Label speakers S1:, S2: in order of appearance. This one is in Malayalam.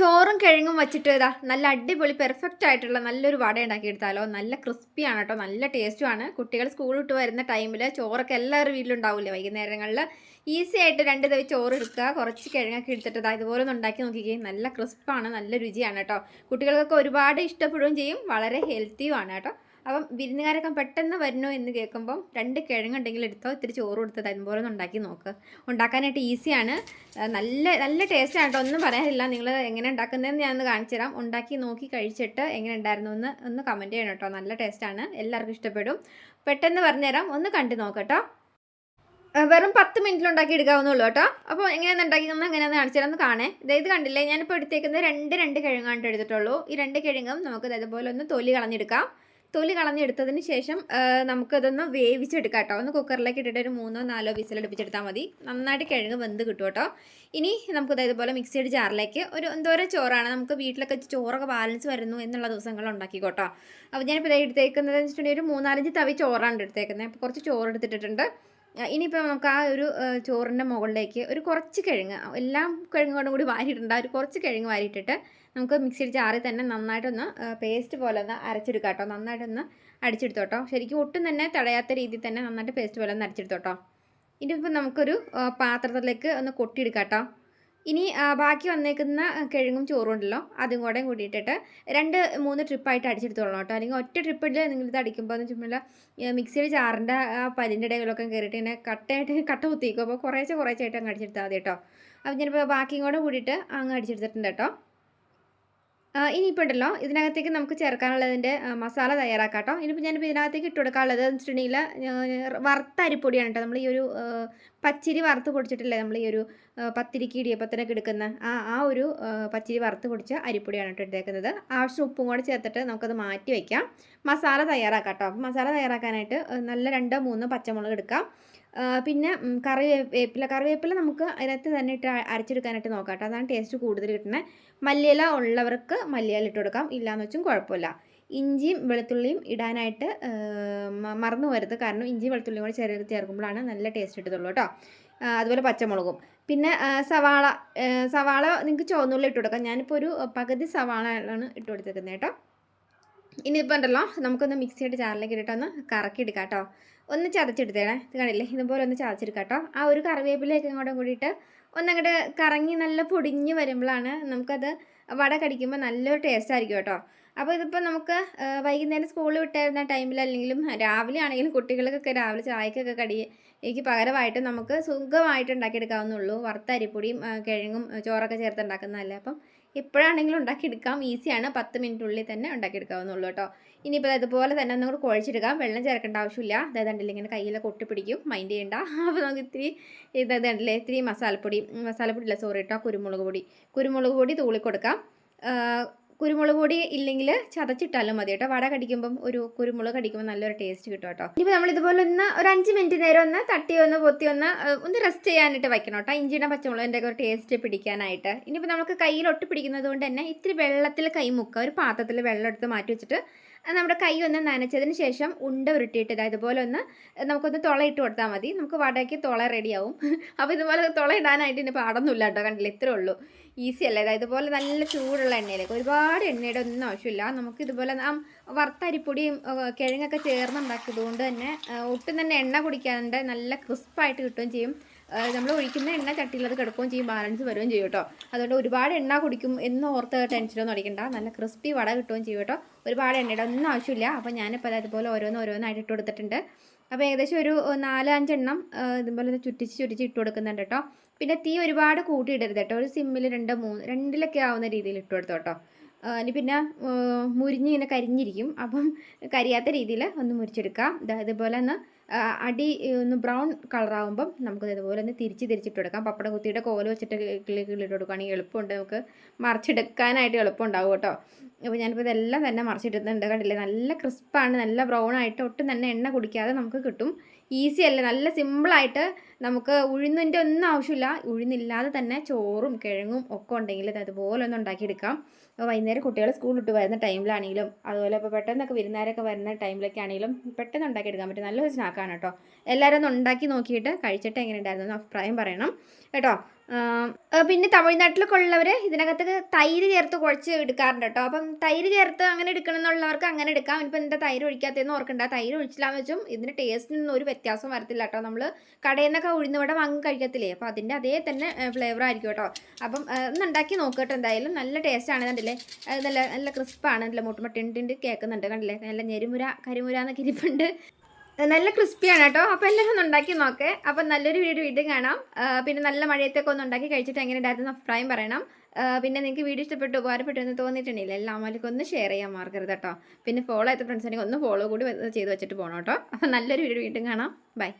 S1: ചോറും കിഴങ്ങും വെച്ചിട്ട് ഇതാ നല്ല അടിപൊളി പെർഫെക്റ്റ് ആയിട്ടുള്ള നല്ലൊരു വട ഉണ്ടാക്കിയെടുത്താലോ. നല്ല ക്രിസ്പിയാണ് കേട്ടോ നല്ല ടേസ്റ്റുമാണ് കുട്ടികൾ സ്കൂൾ വിട്ട് വരുന്ന ടൈമിൽ ചോറൊക്കെ എല്ലാവരും വീട്ടിലുണ്ടാവില്ലേ വൈകുന്നേരങ്ങളിൽ ഈസി ആയിട്ട് രണ്ട് തവി ചോറ് എടുക്കുക കുറച്ച് കിഴങ്ങൊക്കെ എടുത്തിട്ട് ഇതാ ഇതുപോലെ ഒന്ന് ഉണ്ടാക്കി നോക്കിക്കേ. നല്ല ക്രിസ്പാണ് നല്ല രുചിയാണ് കേട്ടോ കുട്ടികൾക്കൊക്കെ ഒരുപാട് ഇഷ്ടപ്പെടുകയും ചെയ്യും വളരെ ഹെൽത്തിയുമാണ് കേട്ടോ അപ്പം വിരുന്നുകാരൊക്കെ പെട്ടെന്ന് വരണോ എന്ന് കേൾക്കുമ്പം രണ്ട് കിഴങ്ങുണ്ടെങ്കിൽ എടുത്തോ ഇത്തിരി ചോറ് കൊടുത്ത് തരും പോലെ ഒന്ന് ഉണ്ടാക്കി നോക്ക്. ഉണ്ടാക്കാനായിട്ട് ഈസിയാണ്. നല്ല നല്ല ടേസ്റ്റാണ് കേട്ടോ. ഒന്നും പറയാനില്ല. നിങ്ങൾ എങ്ങനെ ഉണ്ടാക്കുന്നതെന്ന് ഞാൻ ഒന്ന് കാണിച്ചു തരാം. ഉണ്ടാക്കി നോക്കി കഴിച്ചിട്ട് എങ്ങനെ ഉണ്ടായിരുന്നു എന്ന് ഒന്ന് കമന്റ് ചെയ്യണം കേട്ടോ. നല്ല ടേസ്റ്റാണ് എല്ലാവർക്കും ഇഷ്ടപ്പെടും. പെട്ടെന്ന് പറഞ്ഞുതരാം ഒന്ന് കണ്ടു നോക്കട്ടോ വെറും പത്ത് മിനിറ്റിൽ ഉണ്ടാക്കി എടുക്കാവുന്നുള്ളൂ കേട്ടോ. അപ്പോൾ എങ്ങനെയാണ് ഉണ്ടാക്കിയെന്ന് എങ്ങനെയാണെന്ന് കാണിച്ചു തരാം. കാണേ. ഇത് കണ്ടില്ലേ? ഞാനിപ്പോൾ എടുത്തേക്കുന്നത് രണ്ട് രണ്ട് കിഴങ്ങാണ്ട് എടുത്തിട്ടുള്ളൂ. ഈ രണ്ട് കിഴങ്ങും നമുക്ക് ഇതുപോലെ ഒന്ന് തൊലി കളഞ്ഞെടുക്കാം. തൊലി കളഞ്ഞെടുത്തതിന് ശേഷം നമുക്കതൊന്ന് വേവിച്ചെടുക്കാം കേട്ടോ. ഒന്ന് കുക്കറിലേക്ക് ഇട്ടിട്ട് ഒരു മൂന്നോ നാലോ വിസിൽ അടുപ്പിച്ചെടുത്താൽ മതി. നന്നായിട്ട് കിഴങ്ങ് വെന്ത് കിട്ടും കേട്ടോ. ഇനി നമുക്ക് ദേ ഇതുപോലെ മിക്സിയുടെ ജാറിലേക്ക് ഒരു എന്തോരം ചോറാണ്. നമുക്ക് വീട്ടിലൊക്കെ ചോറൊക്കെ ബാലൻസ് വരുന്നു എന്നുള്ള ദിവസങ്ങൾ ഉണ്ടാക്കിക്കോട്ടോ അപ്പോൾ ഞാനിപ്പോൾ എടുത്തേക്കുന്നതെന്ന് വെച്ചിട്ടുണ്ടെങ്കിൽ ഒരു മൂന്നാലഞ്ച് തവി ചോറാണ് എടുത്തേക്കുന്നത് അപ്പോൾ കുറച്ച് ചോറ് എടുത്തിട്ടുണ്ട് ഇനിയിപ്പോൾ നമുക്ക് ആ ഒരു ചോറിന്റെ മുകളിലേക്ക് ഒരു കുറച്ച് കിഴങ്ങ് എല്ലാം കിഴങ്ങോടും കൂടി വാരിയിട്ടുണ്ട്. ഒരു കുറച്ച് കിഴങ്ങ് വാരിയിട്ടിട്ട് നമുക്ക് മിക്സിയിൽ ചാറി തന്നെ നന്നായിട്ടൊന്ന് പേസ്റ്റ് പോലെ ഒന്ന് അരച്ചെടുക്കാം കേട്ടോ. നന്നായിട്ടൊന്ന് അടിച്ചെടുത്തോട്ടോ. ശരിക്കും ഒട്ടും തന്നെ തടയാത്ത രീതിയിൽ തന്നെ നന്നായിട്ട് പേസ്റ്റ് പോലെ ഒന്ന് അരച്ചെടുത്തോട്ടോ. ഇനിയിപ്പോൾ നമുക്കൊരു പാത്രത്തിലേക്ക് ഒന്ന് കൊട്ടിയെടുക്കാം കേട്ടോ. ഇനി ബാക്കി വന്നേക്കുന്ന കിഴങ്ങും ചോറും ഉണ്ടല്ലോ അതും കൂടെ കൂട്ടിയിട്ടിട്ട് രണ്ട് മൂന്ന് ട്രിപ്പായിട്ട് അടിച്ചെടുത്തോളണം കേട്ടോ. അല്ലെങ്കിൽ ഒറ്റ ട്രിപ്പിൽ ഇത് അടിക്കുമ്പോൾ എന്ന് വെച്ചിട്ടുണ്ടെങ്കിൽ മിക്സിയിൽ ചാറിന്റെ ആ പല്ലിന്റെ ഇടയിലൊക്കെ കയറിയിട്ട് ഇങ്ങനെ കട്ടയായിട്ട് കട്ട കുത്തിക്കും അപ്പോൾ കുറേശ്ശെ കുറേശ്ശായിട്ട് അങ്ങ് അടിച്ചെടുത്താൽ മതി കേട്ടോ. അപ്പോൾ ഞാനിപ്പോൾ ബാക്കിയും കൂടെ കൂടിയിട്ട് അങ്ങ് അടിച്ചെടുത്തിട്ടുണ്ട് കേട്ടോ. ഇനിയിപ്പോൾ ഉണ്ടല്ലോ ഇതിനകത്തേക്ക് നമുക്ക് ചേർക്കാനുള്ളതിന്റെ മസാല തയ്യാറാക്കാം കേട്ടോ. ഇനിയിപ്പോൾ ഞാനിപ്പോൾ ഇതിനകത്തേക്ക് ഇട്ട് കൊടുക്കാനുള്ളത് എന്ന് വെച്ചിട്ടുണ്ടെങ്കിൽ വറുത്ത അരിപ്പൊടിയാണ് കേട്ടോ. നമ്മൾ ഈ ഒരു പച്ചരി വറുത്ത് പൊടിച്ചിട്ടില്ലേ നമ്മൾ ഈ ഒരു പത്തിരിക്ക് ഇടിയപ്പത്തിനൊക്കെ എടുക്കുന്ന ആ ആ ഒരു പച്ചരി വറുത്ത് പൊടിച്ച അരിപ്പൊടിയാണ് കേട്ടോ എടുത്തേക്കുന്നത്. ആവശ്യം ഉപ്പും കൂടെ ചേർത്തിട്ട് നമുക്കത് മാറ്റി വയ്ക്കാം മസാല തയ്യാറാക്കാം കേട്ടോ. മസാല തയ്യാറാക്കാനായിട്ട് നല്ല രണ്ടോ മൂന്നോ പച്ചമുളക് എടുക്കാം. പിന്നെ കറിവേപ്പില കറിവേപ്പില നമുക്ക് അതിനകത്ത് തന്നെ ഇട്ട് അരച്ചെടുക്കാനായിട്ട് നോക്കാം കേട്ടോ. അതാണ് ടേസ്റ്റ് കൂടുതൽ കിട്ടുന്നത്. മല്ലിയില ഉള്ളവർക്ക് മല്ലിയില ഇട്ട് കൊടുക്കാം. ഇല്ലയെന്ന് വെച്ചും കുഴപ്പമില്ല. ഇഞ്ചിയും വെളുത്തുള്ളിയും ഇടാനായിട്ട് മറന്നു പോരുത് കാരണം ഇഞ്ചി വെളുത്തുള്ളിയും കൂടി ചേർ ചേർക്കുമ്പോഴാണ് നല്ല ടേസ്റ്റ് കിട്ടത്തുള്ളൂ കേട്ടോ. അതുപോലെ പച്ചമുളകും. പിന്നെ സവാള സവാള നിങ്ങൾക്ക് ചുവന്നുള്ളി ഇട്ട് കൊടുക്കാം. ഞാനിപ്പോൾ ഒരു പകുതി സവാള ആണ് ഇട്ട് കൊടുത്തേക്കുന്നത് കേട്ടോ. ഇനിയിപ്പോൾ ഉണ്ടല്ലോ നമുക്കൊന്ന് മിക്സിയുടെ ജാറിലേക്ക് ഇട്ടിട്ട് ഒന്ന് കറക്കി എടുക്കാം കേട്ടോ. ഒന്ന് ചതച്ചെടുത്തേണേ ഇത് കണ്ടില്ലേ? ഇതുപോലെ ഒന്ന് ചതച്ചെടുക്കാം കേട്ടോ. ആ ഒരു കറിവേപ്പിലേക്ക് ഇങ്ങോട്ടും കൂടിയിട്ട് ഒന്നങ്ങോട്ട് കറങ്ങി നല്ല പൊടിഞ്ഞ് വരുമ്പോഴാണ് നമുക്കത് വട കടിക്കുമ്പോൾ നല്ലൊരു ടേസ്റ്റ് ആയിരിക്കും കേട്ടോ. അപ്പോൾ ഇതിപ്പോൾ നമുക്ക് വൈകുന്നേരം സ്കൂളിൽ വിട്ടായിരുന്ന ടൈമിൽ അല്ലെങ്കിലും രാവിലെ ആണെങ്കിലും കുട്ടികൾക്കൊക്കെ രാവിലെ ചായക്കൊക്കെ കടി എനിക്ക് പകരമായിട്ട് നമുക്ക് സുഖമായിട്ട് ഉണ്ടാക്കിയെടുക്കാവുന്നുള്ളൂ വറുത്ത അരിപ്പൊടിയും കിഴങ്ങും ചോറൊക്കെ ചേർത്ത് ഉണ്ടാക്കുന്നതല്ലേ. അപ്പം എപ്പോഴാണെങ്കിലും ഉണ്ടാക്കിയെടുക്കാം. ഈസിയാണ്. പത്ത് മിനിറ്റിനുള്ളിൽ തന്നെ ഉണ്ടാക്കിയെടുക്കാവുന്നുള്ളൂ കേട്ടോ. ഇനിയിപ്പോൾ അതുപോലെ തന്നെ ഒന്നും കൂടെ കുഴച്ചെടുക്കാം വെള്ളം ചേർക്കേണ്ട ആവശ്യമില്ല. അതായത് കണ്ടില്ലേ ഇങ്ങനെ കയ്യിലൊക്കെ ഒട്ടിപ്പിടിക്കും. മൈൻഡ് ചെയ്യണ്ട. അപ്പോൾ നമുക്ക് ഇത്തിരി ഇതായത് ഉണ്ടല്ലേ ഇത്തിരി മസാലപ്പൊടി ഉം, മസാലപ്പൊടി ഇല്ല സോറി കേട്ടോ കുരുമുളക് പൊടി. കുരുമുളക് പൊടി തൂളി കൊടുക്കാം ആ, കുരുമുളക് പൊടി ഇല്ലെങ്കിൽ ചതച്ചിട്ടാലും മതി കേട്ടോ. വട കടിക്കുമ്പം ഒരു കുരുമുളക് കടിക്കുമ്പോൾ നല്ലൊരു ടേസ്റ്റ് കിട്ടും കേട്ടോ. ഇനിയിപ്പോൾ നമ്മൾ ഇതുപോലെ ഒന്ന് ഒരു അഞ്ച് മിനിറ്റ് നേരം ഒന്ന് തട്ടി ഒന്ന് പൊത്തി ഒന്ന് ഒന്ന് റെസ്റ്റ് ചെയ്യാനായിട്ട് വയ്ക്കണം കേട്ടോ. ഇഞ്ചിയുടെ പച്ചമുളകിന്റെ ഒരു ടേസ്റ്റ് പിടിക്കാനായിട്ട്. ഇനിയിപ്പോൾ നമുക്ക് കയ്യിൽ ഒട്ടി പിടിക്കുന്നത് കൊണ്ട് തന്നെ ഇത്തിരി വെള്ളത്തിൽ കൈ ഒരു പാത്രത്തിൽ വെള്ളം എടുത്ത് മാറ്റി വെച്ചിട്ട് നമ്മുടെ കൈ ഒന്ന് നനച്ചതിന് ശേഷം ഉണ്ട ഉരുട്ടിയിട്ട് ഇതാ ഇതുപോലെ ഒന്ന് നമുക്കൊന്ന് തുളയിട്ട് കൊടുത്താൽ മതി. നമുക്ക് വടയ്ക്ക് തുള റെഡിയാവും അപ്പോൾ ഇതുപോലെ തുള ഇടാനായിട്ട് ഇനി പാടൊന്നുമില്ല കേട്ടോ. കണ്ടില്ല? ഇത്രേ ഉള്ളൂ. ഈസി അല്ല? അതായത് ഇതുപോലെ നല്ല ചൂടുള്ള എണ്ണയിലേക്ക് ഒരുപാട് എണ്ണയുടെ ഒന്നും ആവശ്യമില്ല. നമുക്ക് ഇതുപോലെ ആ വറുത്ത അരിപ്പൊടിയും കിഴങ്ങൊക്കെ ചേർന്നുണ്ടാക്കിയത് കൊണ്ട് തന്നെ ഒട്ടും തന്നെ എണ്ണ കുടിക്കാണ്ട് നല്ല ക്രിസ്പായിട്ട് കിട്ടുകയും ചെയ്യും. നമ്മൾ ഒഴിക്കുന്ന എണ്ണ ചട്ടിയിൽ അത് കിടക്കുകയും ചെയ്യും ബാലൻസ് വരികയും ചെയ്യും കേട്ടോ. അതുകൊണ്ട് ഒരുപാട് എണ്ണ കുടിക്കും എന്ന് ഓർത്ത് ടെൻഷനൊന്നും അടിക്കണ്ട. നല്ല ക്രിസ്പി വട കിട്ടുകയും ചെയ്യും കേട്ടോ. ഒരുപാട് എണ്ണയുടെ ഒന്നും ആവശ്യമില്ല. അപ്പോൾ ഞാനിപ്പോൾ അതുപോലെ ഓരോന്ന് ഓരോന്നായിട്ട് ഇട്ട് കൊടുത്തിട്ടുണ്ട്. അപ്പോൾ ഏകദേശം ഒരു നാല് അഞ്ചെണ്ണം ഇതുപോലെ ചുറ്റിച്ച് ചുറ്റിച്ച് ഇട്ട് കൊടുക്കുന്നുണ്ട് കേട്ടോ. പിന്നെ തീ ഒരുപാട് കൂട്ടിയിടരുത് കേട്ടോ. ഒരു സിമ്മിൽ രണ്ട് മൂന്ന് രണ്ടിലൊക്കെ ആവുന്ന രീതിയിൽ ഇട്ട് കൊടുത്തു കേട്ടോ. ഇനി പിന്നെ മുരിഞ്ഞ് ഇങ്ങനെ കരിഞ്ഞിരിക്കും. അപ്പം കരിയാത്ത രീതിയിൽ ഒന്ന് മുരിച്ചെടുക്കാം. ഇതുപോലെ ഒന്ന് അടി ഒന്ന് ബ്രൗൺ കളറാകുമ്പം നമുക്ക് ഇതുപോലെ ഒന്ന് തിരിച്ച് തിരിച്ചിട്ട് കൊടുക്കാം പപ്പട കുത്തിയുടെ കോൽ വെച്ചിട്ട് കിളി കിള്ളിട്ട് കൊടുക്കുകയാണെങ്കിൽ എളുപ്പമുണ്ട്. നമുക്ക് മറിച്ചെടുക്കാനായിട്ട് എളുപ്പമുണ്ടാവും കേട്ടോ. അപ്പോൾ ഞാനിപ്പോൾ ഇതെല്ലാം തന്നെ മറിച്ചിട്ടുന്നുണ്ട് കണ്ടില്ലേ? നല്ല ക്രിസ്പാണ് നല്ല ബ്രൗൺ ആയിട്ട് ഒട്ടും തന്നെ എണ്ണ കുടിക്കാതെ നമുക്ക് കിട്ടും. ഈസി അല്ലേ? നല്ല സിമ്പിളായിട്ട് നമുക്ക് ഉഴുന്നിന്റെ ഒന്നും ആവശ്യമില്ല. ഉഴുന്നില്ലാതെ തന്നെ ചോറും കിഴങ്ങും ഒക്കെ ഉണ്ടെങ്കിൽ അതുപോലെ ഒന്ന് ഉണ്ടാക്കിയെടുക്കാം. അപ്പോൾ വൈകുന്നേരം കുട്ടികൾ സ്കൂൾ വിട്ട് വരുന്ന ടൈമിലാണെങ്കിലും അതുപോലെ ഇപ്പോൾ പെട്ടെന്നൊക്കെ വരുന്നവരൊക്കെ വരുന്ന ടൈമിലൊക്കെ ആണെങ്കിലും പെട്ടെന്ന് ഉണ്ടാക്കിയെടുക്കാൻ പറ്റും. നല്ലൊരു സ്നാക്കാണ് കേട്ടോ. എല്ലാവരും ഒന്ന് ഉണ്ടാക്കി നോക്കിയിട്ട് കഴിച്ചിട്ട് എങ്ങനെ ഉണ്ടായിരുന്നു അഭിപ്രായം പറയണം. കേട്ടോ? പിന്നെ തമിഴ്നാട്ടിലൊക്കെ ഉള്ളവർ ഇതിനകത്ത് തൈര് ചേർത്ത് കുഴച്ച് എടുക്കാറുണ്ട് കേട്ടോ. അപ്പം തൈര് ചേർത്ത് അങ്ങനെ എടുക്കണം എന്നുള്ളവർക്ക് അങ്ങനെ എടുക്കാം. ഇപ്പം എന്താ തൈര് ഒഴിക്കാത്തതെന്ന് ഓർക്കണ്ട. തൈര് ഒഴിച്ചില്ലാന്ന് വെച്ചും ഇതിന് ടേസ്റ്റിനൊന്നും ഒരു വ്യത്യാസം വരത്തില്ല കേട്ടോ. നമ്മൾ കടയിൽ നിന്നൊക്കെ ഉഴുന്നുവട വാങ്ങി കഴിക്കത്തില്ലേ? അപ്പോൾ അതിന്റെ അതേ തന്നെ ഫ്ലേവർ ആയിരിക്കും കേട്ടോ. അപ്പം ഒന്ന് ഉണ്ടാക്കി നോക്കുക കേട്ടോ എന്തായാലും. നല്ല ടേസ്റ്റാണ് കണ്ടില്ലേ? നല്ല നല്ല ക്രിസ്പാണ് നല്ല മുട്ടുമുട്ടിണ്ടിണ്ട് കേൾക്കുന്നുണ്ട് കണ്ടില്ലേ? നല്ല ഞെരുമുര കരിമുര എന്നൊക്കെ ഇരിപ്പുണ്ട്. നല്ല ക്രിസ്പിയാണ് കേട്ടോ. അപ്പോൾ എല്ലാവരും ഒന്ന് ഉണ്ടാക്കി നോക്കേ. അപ്പം നല്ലൊരു വീഡിയോ വീണ്ടും കാണാം. പിന്നെ നല്ല മഴയത്തൊക്കെ ഒന്ന് ഉണ്ടാക്കി കഴിച്ചിട്ട് എങ്ങനെ ഉണ്ടായിരുന്നു അഭിപ്രായം പറയണം. പിന്നെ നിങ്ങൾക്ക് വീഡിയോ ഇഷ്ടപ്പെട്ടു ഉപകാരപ്പെട്ടു എന്ന് തോന്നിയിട്ടുണ്ടെങ്കിൽ എല്ലാ എല്ലാമാർക്കും ഒന്ന് ഷെയർ ചെയ്യാൻ മറക്കരുത് കേട്ടോ. പിന്നെ ഫോളോ ചെയ്ത ഫ്രണ്ട്സിനെ ഒന്ന് ഫോളോ കൂടി ചെയ്ത് വെച്ചിട്ട് പോകണം കേട്ടോ. അപ്പം നല്ലൊരു വീഡിയോ വീണ്ടും കാണാം. ബൈ